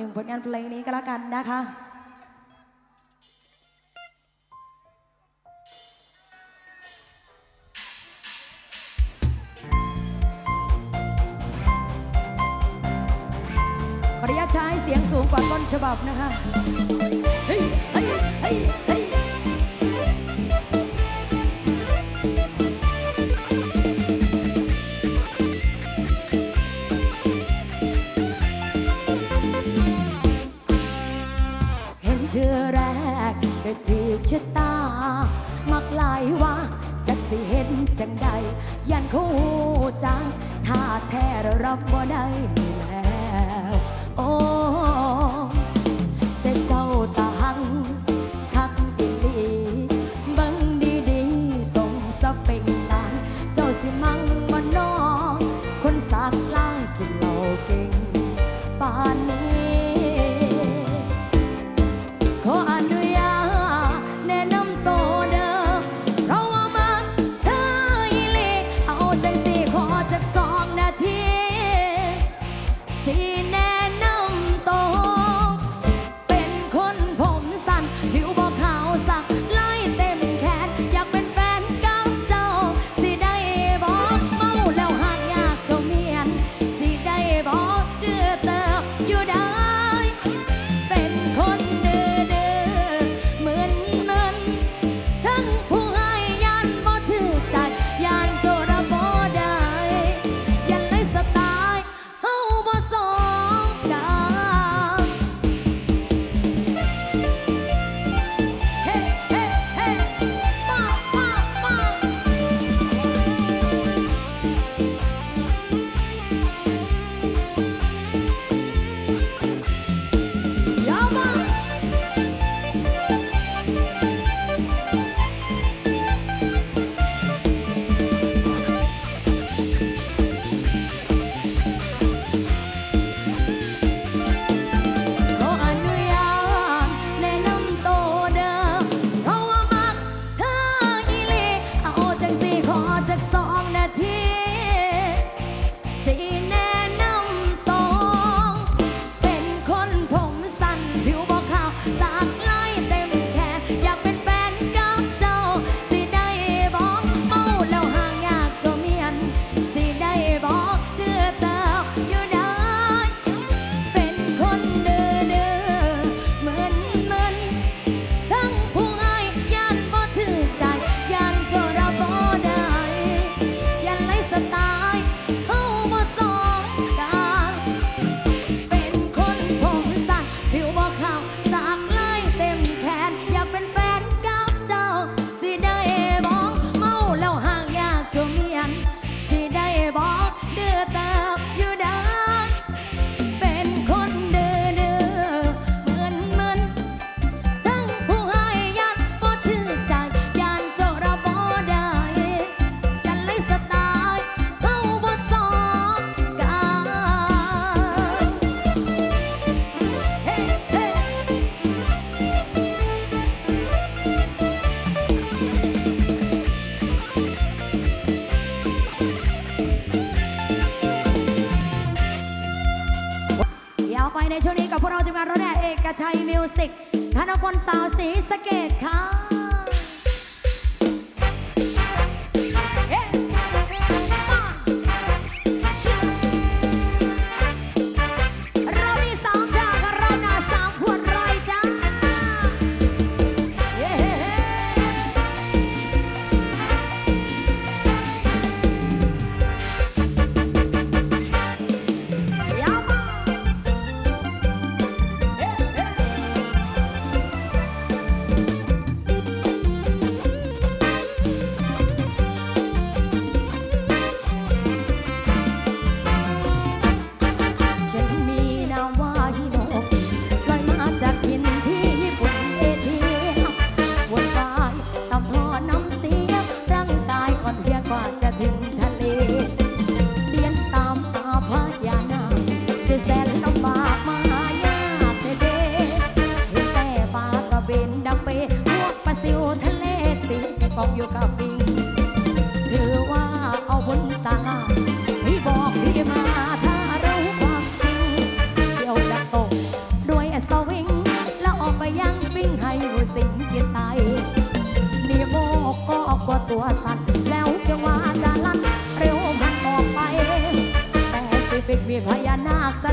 หนึ่งผลงานเพลงนี้ก็แล้วกันนะคะขออนุญาใช้เสียงสูงกว่าต้นฉบับนะคะ เฮ้ย เฮ้ย เฮ้ย แรกก็ถือชะตา มักหลายว่าจักสิเห็นจังใด ยันคู่จังถ้าแท้รรับบ่ได้แล้ว โอ้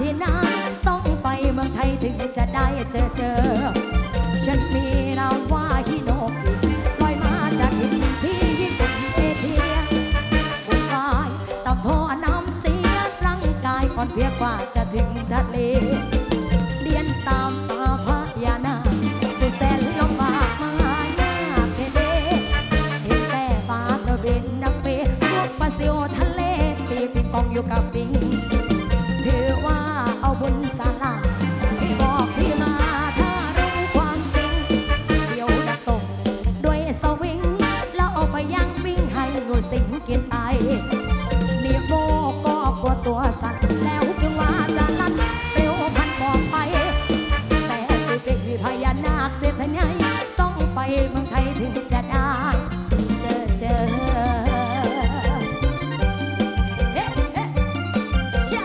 ที่นาต้องไปเมืองไทยถึงจะได้เจอเจอ ฉันมีนาว่าฮิโนกลอยมาจากหินที่ญี่ปุ่นเอเชียบุกไยตอบโทน้ำเสียร่างกายอ่อนเพียกว่าจะถึงทะเลากเสียทนาต้องไปเมืองไทยถึงจะได้เจอเจอเฮ้เฮ้เช่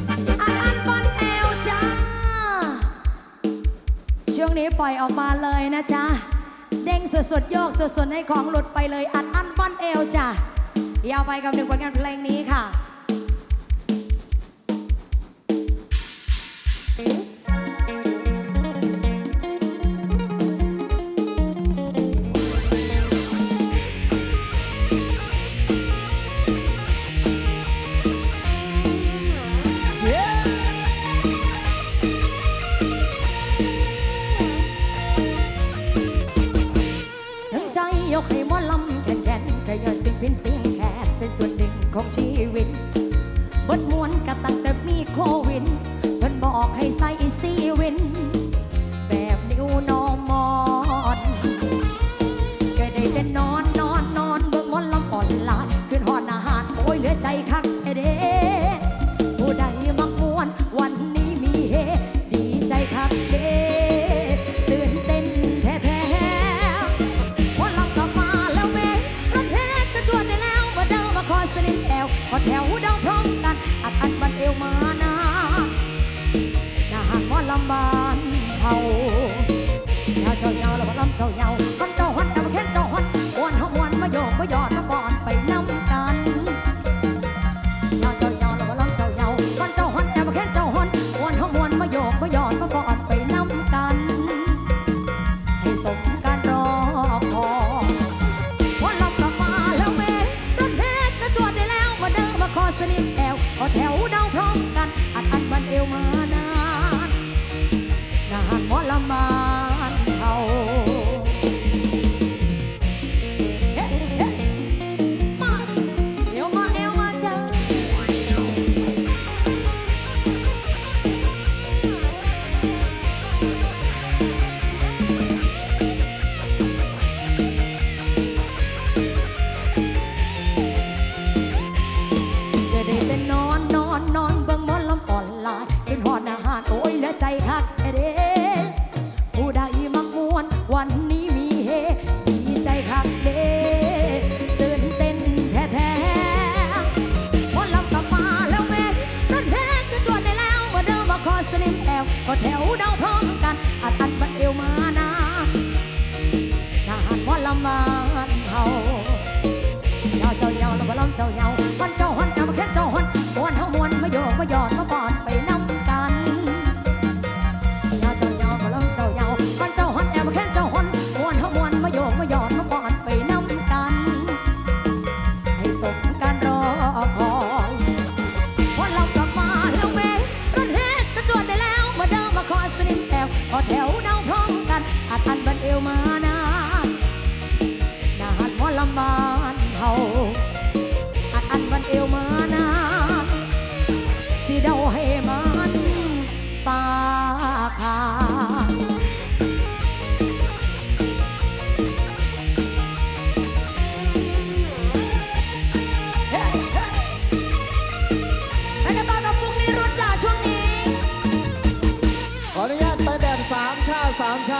อันอันบอนแอลจ้า ช่วงนี้ปล่อยออกมาเลยนะจ๊ะ เด้งสดๆโยกสดๆให้ของหลุดไปเลยอัดอั้นบ้อนเอวจ้ะยาวไปกับหนึ่งผลงานเพลงนี้ค่ะ Thank you.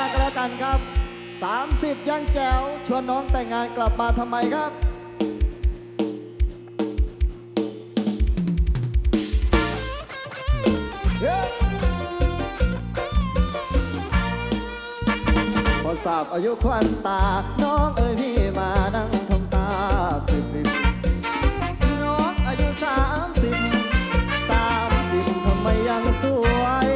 าก็แล้วกันครับ 30 ยังแจวชวนน้องแต่งงานกลับมาทำไมครับพอสาบอายุควันตา น้องเอ้ยพี่มานั่งทงตาปิบปิบน้องอายุสามสิบสามสิบทำไมยังสวย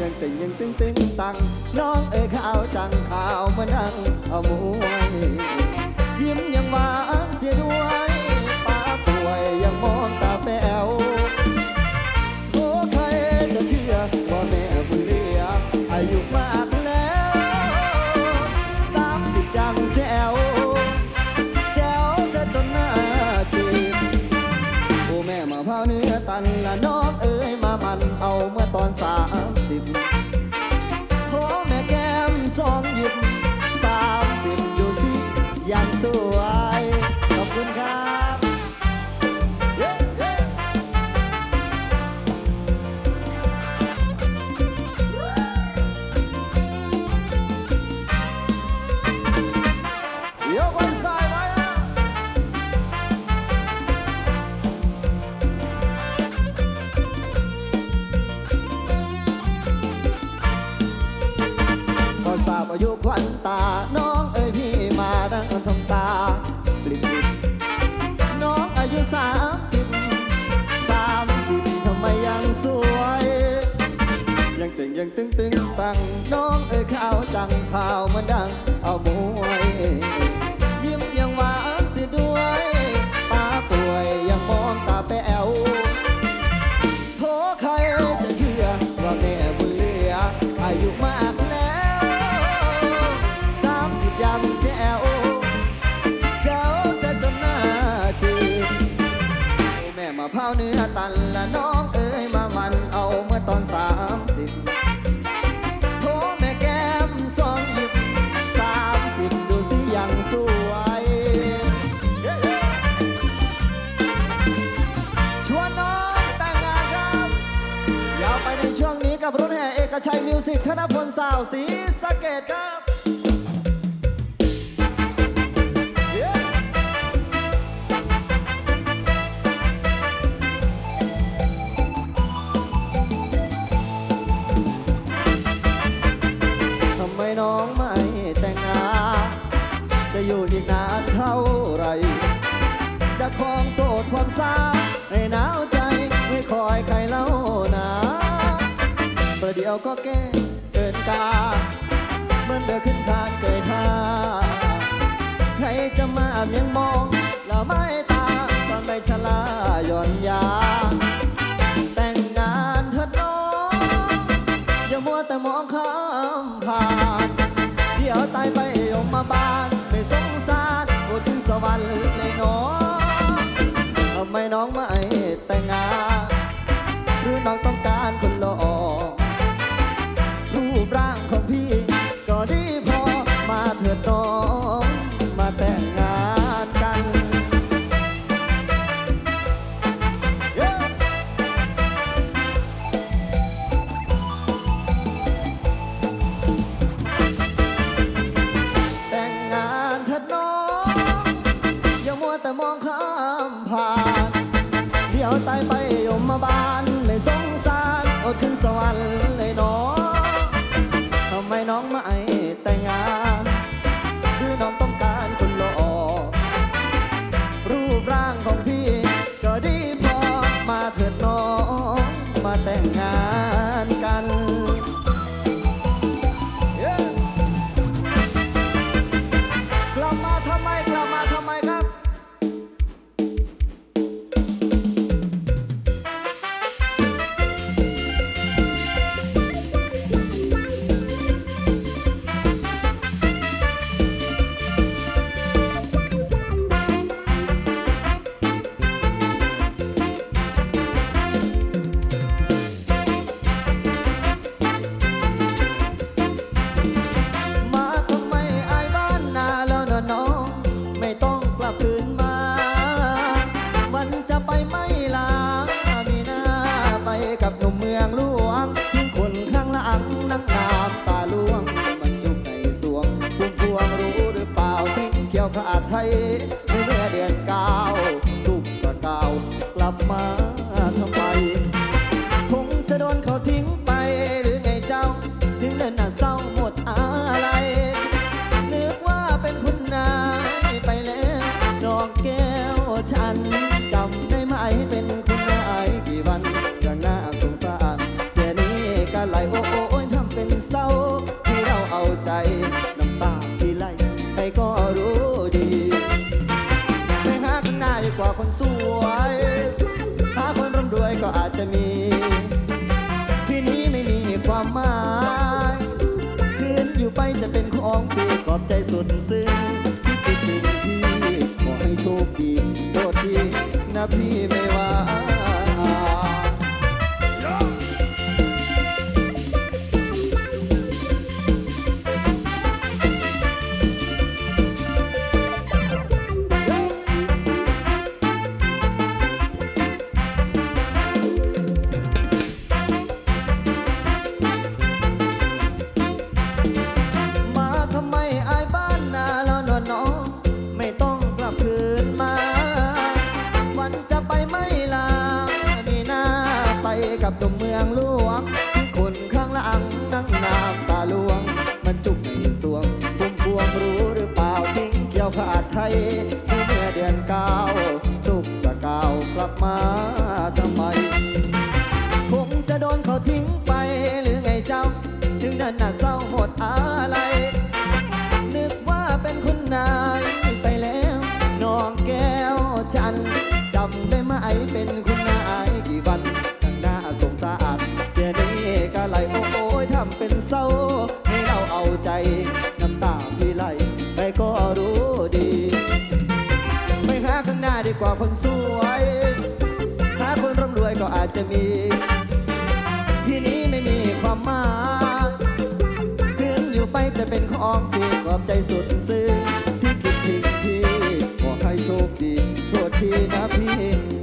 ยังติงยังติ้งติ้งตัง น้องเอ๋ข่าวจังข่าวมานั่งเอามวย รื่งตึงตึงตังน้องเอ้ยขาวจังข้าวมันดังเอามวย กชัยมิวสิกธนพลสาวสีสะเกดครับทำไมน้องไม่แต่งงานจะอยู่อีกนานเท่าไรจะครองโสดความซาให้หนาว เราก็แก้เกินกาเมื่อเดินขึ้นทางเกิดท่าใครจะมาเมียงมองเราไม่ตาตอนใบชะลาย่อนยา แต่งงานเถิดน้องอย่ามัวแต่มองข้ามผ่านเดี๋ยวตายไปอมมาบานไม่สงสารบนสวรรค์เลยน้องทำไมน้องมา มองข้ามผ่าน เดี๋ยวตายไป เมื่อเดือนเก้าสุขสกาวกลับมา สุดซึ้งที่ติดดินพี่ขอให้โชคดีโทษทีนะพี่ไม่ว่า ลับมาทำไม คงจะโดนเขาทิ้งไปหรือไงเจ้า ถึงนั้นน่ะเศร้าหมดอะไร นึกว่าเป็นคุณนายไปแล้วน้องแก้วฉันจำได้ไหมเป็นคุณนายกี่วันตั้งหน้าสงสารเสียนี้ก็ไหลโอ้โอยทำเป็นเศร้า ให้เราเอาใจน้ำตาพี่ไหลไปก็รู้ ว่าคนสวย หาคนร่ำรวยก็อาจจะมี ที่นี้ไม่มีความหมายคืนอยู่ไปจะเป็นของที่ขอบใจสุดซึ้งพี่คิดถึงที่ขอให้โชคดีโทดทีนะพี่